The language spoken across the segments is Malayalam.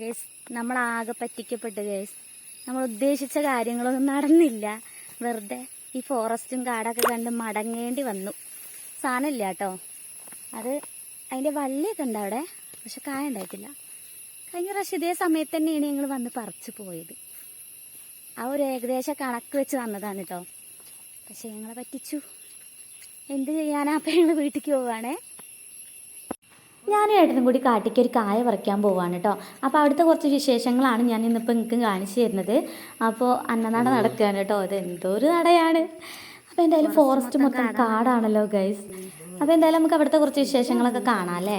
ഗേസ് നമ്മളാകെ പറ്റിക്കപ്പെട്ടു ഗേസ് നമ്മൾ ഉദ്ദേശിച്ച കാര്യങ്ങളൊന്നും നടന്നില്ല. വെറുതെ ഈ ഫോറസ്റ്റും കാടൊക്കെ കണ്ട് മടങ്ങേണ്ടി വന്നു. സാധനമില്ല കേട്ടോ. അത് അതിന്റെ വള്ളിയൊക്കെ ഉണ്ട് അവിടെ? പക്ഷെ കായ ഉണ്ടായിട്ടില്ല. കഴിഞ്ഞ പ്രാവശ്യം ഇതേ സമയത്ത് തന്നെയാണ് ഞങ്ങൾ വന്ന് പറിച്ചു പോയത്. ആ ഒരു ഏകദേശം കണക്ക് വെച്ച് വന്നതാണ് കേട്ടോ. പക്ഷെ ഞങ്ങളെ പറ്റിച്ചു. എന്ത് ചെയ്യാനാ അപ്പം ഞങ്ങൾ വീട്ടിലേക്ക് പോവുകയാണേ ഞാനും ഏട്ടനും കൂടി കാട്ടിക്ക് ഒരു കായ പറിക്കാൻ പോവാണ് കേട്ടോ അപ്പോൾ അവിടുത്തെ കുറച്ച് വിശേഷങ്ങളാണ് ഞാൻ ഇന്നിപ്പോൾ നിങ്ങൾക്ക് കാണിച്ചു തരുന്നത്. അപ്പോൾ അന്നനട നടക്കുകയാണ് കേട്ടോ അത് എന്തോരു നടയാണ്. അപ്പോൾ എന്തായാലും ഫോറസ്റ്റ് മൊത്തം കാടാണല്ലോ ഗൈസ് അപ്പോൾ എന്തായാലും നമുക്ക് അവിടുത്തെ കുറച്ച് വിശേഷങ്ങളൊക്കെ കാണാം അല്ലേ?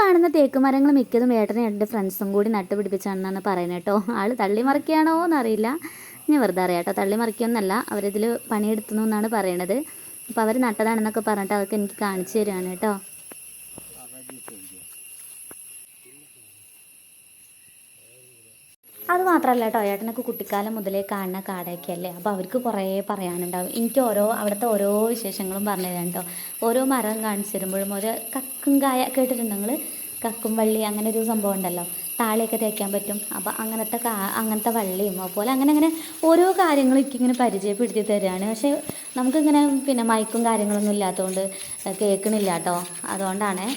കാണുന്ന തേക്ക് മരങ്ങൾ മിക്കതും ഏട്ടനും എന്റെ ഫ്രണ്ട്സും കൂടി നട്ടുപിടിപ്പിച്ചാണെന്നാണ് പറയുന്നത് കേട്ടോ. ആൾ തള്ളി മറിക്കുകയാണോ എന്നറിയില്ല. ഞാൻ വെറുതെ അറിയാം കേട്ടോ. തള്ളി മറിക്കൊന്നല്ല അവരിതിൽ പണിയെടുത്തുന്നു എന്നാണ് പറയണത്. അപ്പോൾ അവർ നട്ടതാണെന്നൊക്കെ പറഞ്ഞിട്ട് അതൊക്കെ എനിക്ക് കാണിച്ചു തരികയാണ് കേട്ടോ. അത് മാത്രമല്ല കേട്ടോ ഏട്ടനൊക്കെ കുട്ടിക്കാലം മുതലേ കാണുന്ന കാടയൊക്കെ അല്ലേ? അപ്പോൾ അവർക്ക് കുറേ പറയാനുണ്ടാവും. എനിക്ക് ഓരോ അവിടുത്തെ ഓരോ വിശേഷങ്ങളും പറഞ്ഞു തരാം കേട്ടോ ഓരോ മരം കാണിച്ചു തരുമ്പോഴും ഓരോ കക്കും കായ കേട്ടിട്ടുണ്ട് കക്കും വള്ളി അങ്ങനെ ഒരു സംഭവം ഉണ്ടല്ലോ. താളിയൊക്കെ തേക്കാൻ പറ്റും. അപ്പോൾ അങ്ങനത്തെ കാ അങ്ങനത്തെ വള്ളിയും അതുപോലെ അങ്ങനെ അങ്ങനെ ഓരോ കാര്യങ്ങളും എനിക്കിങ്ങനെ പരിചയപ്പെടുത്തി തരികയാണ് പക്ഷേ നമുക്കിങ്ങനെ പിന്നെ മൈക്കും കാര്യങ്ങളൊന്നും ഇല്ലാത്തതുകൊണ്ട് കേൾക്കണില്ല കേട്ടോ അതുകൊണ്ടാണേ.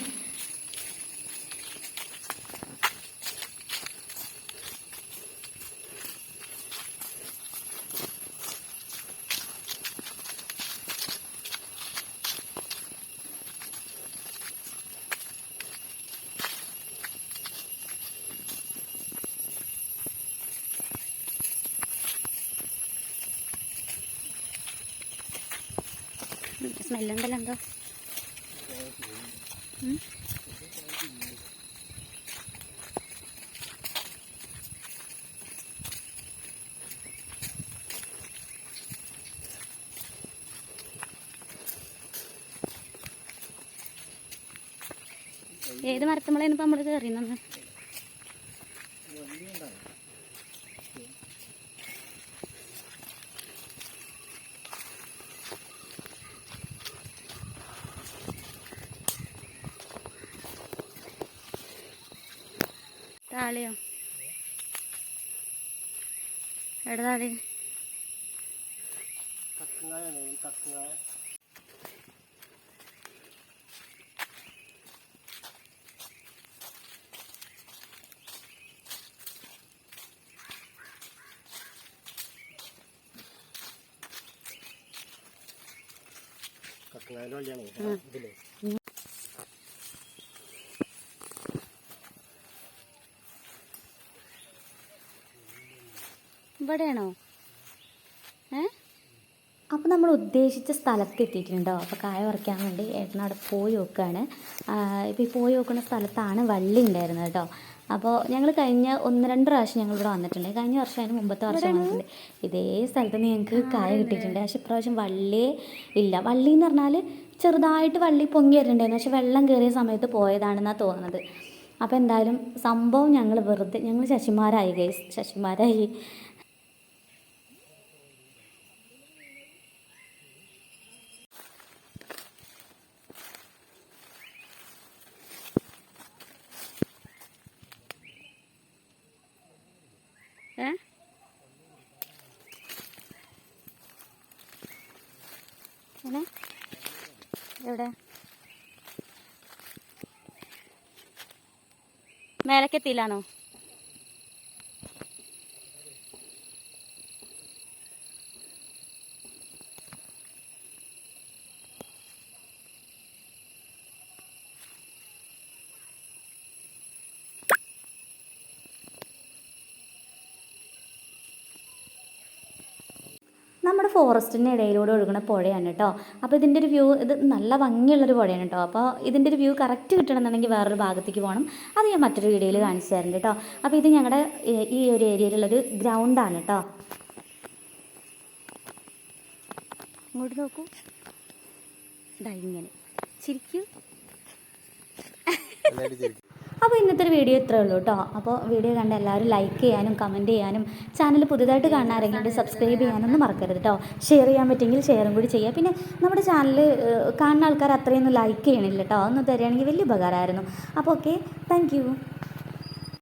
സ്മെല്ലുണ്ടല്ലോ എന്തോ. ഏത് മരത്തുമ്പളേന്ന് ഇപ്പൊ കയറി താളിയോ? എവിടെ താളി. ഇതില്ലേ ഇവിടെയാണോ? ഏ? അപ്പോൾ നമ്മൾ ഉദ്ദേശിച്ച സ്ഥലത്ത് എത്തിയിട്ടുണ്ടോ? അപ്പോൾ കായ ഉറയ്ക്കാൻ വേണ്ടി ഏട്ടനവിടെ പോയി നോക്കുകയാണ് ഇപ്പോൾ ഈ പോയി നോക്കുന്ന സ്ഥലത്താണ് വള്ളി ഉണ്ടായിരുന്നത് കേട്ടോ. അപ്പോൾ ഞങ്ങൾ കഴിഞ്ഞ ഒന്ന് രണ്ട് പ്രാവശ്യം ഞങ്ങൾ ഇവിടെ വന്നിട്ടുണ്ട്. കഴിഞ്ഞ വർഷം അതിന് മുമ്പത്തെ വർഷം വന്നിട്ടുണ്ട്. ഇതേ സ്ഥലത്ത് നിന്ന് ഞങ്ങൾക്ക് കായ കിട്ടിയിട്ടുണ്ട്. പക്ഷെ ഇപ്രാവശ്യം വള്ളിയേ ഇല്ല. വള്ളി എന്ന് പറഞ്ഞാൽ ചെറുതായിട്ട് വള്ളി പൊങ്ങി വരുന്നുണ്ടായിരുന്നു. പക്ഷെ വെള്ളം കയറിയ സമയത്ത് പോയതാണെന്നാണ് തോന്നുന്നത്. അപ്പോൾ എന്തായാലും സംഭവം ഞങ്ങൾ വെറുതെ ഞങ്ങൾ ശശിമാരായി ഗൈസ് ശശിമാരായി ഏ എങ്ങനെ എവിടെ മേലക്കെത്തിയിലാണോ നമ്മുടെ ഫോറസ്റ്റിന്റെ ഇടയിലൂടെ ഒഴുകുന്ന പുഴയാണ് കേട്ടോ. അപ്പോൾ ഇതിന്റെ ഒരു വ്യൂ ഇത് നല്ല ഭംഗിയുള്ളൊരു പുഴയാണ് കേട്ടോ. അപ്പോൾ ഇതിന്റെ ഒരു വ്യൂ കറക്റ്റ് കിട്ടണമെന്നുണ്ടെങ്കിൽ വേറൊരു ഭാഗത്തേക്ക് പോകണം. അത് ഞാൻ മറ്റൊരു വീഡിയോയിൽ കാണിച്ചു തരുന്നുണ്ട് കേട്ടോ. അപ്പോൾ ഇത് ഞങ്ങളുടെ ഈ- ഒരു ഏരിയയിലുള്ളൊരു ഗ്രൗണ്ടാണ് കേട്ടോ. ഇങ്ങോട്ട് നോക്കൂ. ഇങ്ങനെ. ചിരിക്കൂ. അപ്പോൾ ഇന്നത്തെ ഒരു വീഡിയോ ഇത്രേ ഉള്ളൂ കേട്ടോ. അപ്പോൾ വീഡിയോ കണ്ട എല്ലാവരും ലൈക്ക് ചെയ്യാനും കമന്റ് ചെയ്യാനും ചാനൽ പുതുതായിട്ട് കാണാൻ ആരെങ്കിലും സബ്സ്ക്രൈബ് ചെയ്യാനൊന്നും മറക്കരുത് കേട്ടോ. ഷെയർ ചെയ്യാൻ പറ്റുമെങ്കിൽ ഷെയറും കൂടി ചെയ്യുക. പിന്നെ നമ്മുടെ ചാനൽ കാണുന്ന ആൾക്കാർ അത്രയൊന്നും ലൈക്ക് ചെയ്യണില്ല കേട്ടോ. ഒന്ന് തരികയാണെങ്കിൽ വലിയ ഉപകാരമായിരുന്നു. അപ്പോൾ ഓക്കെ താങ്ക്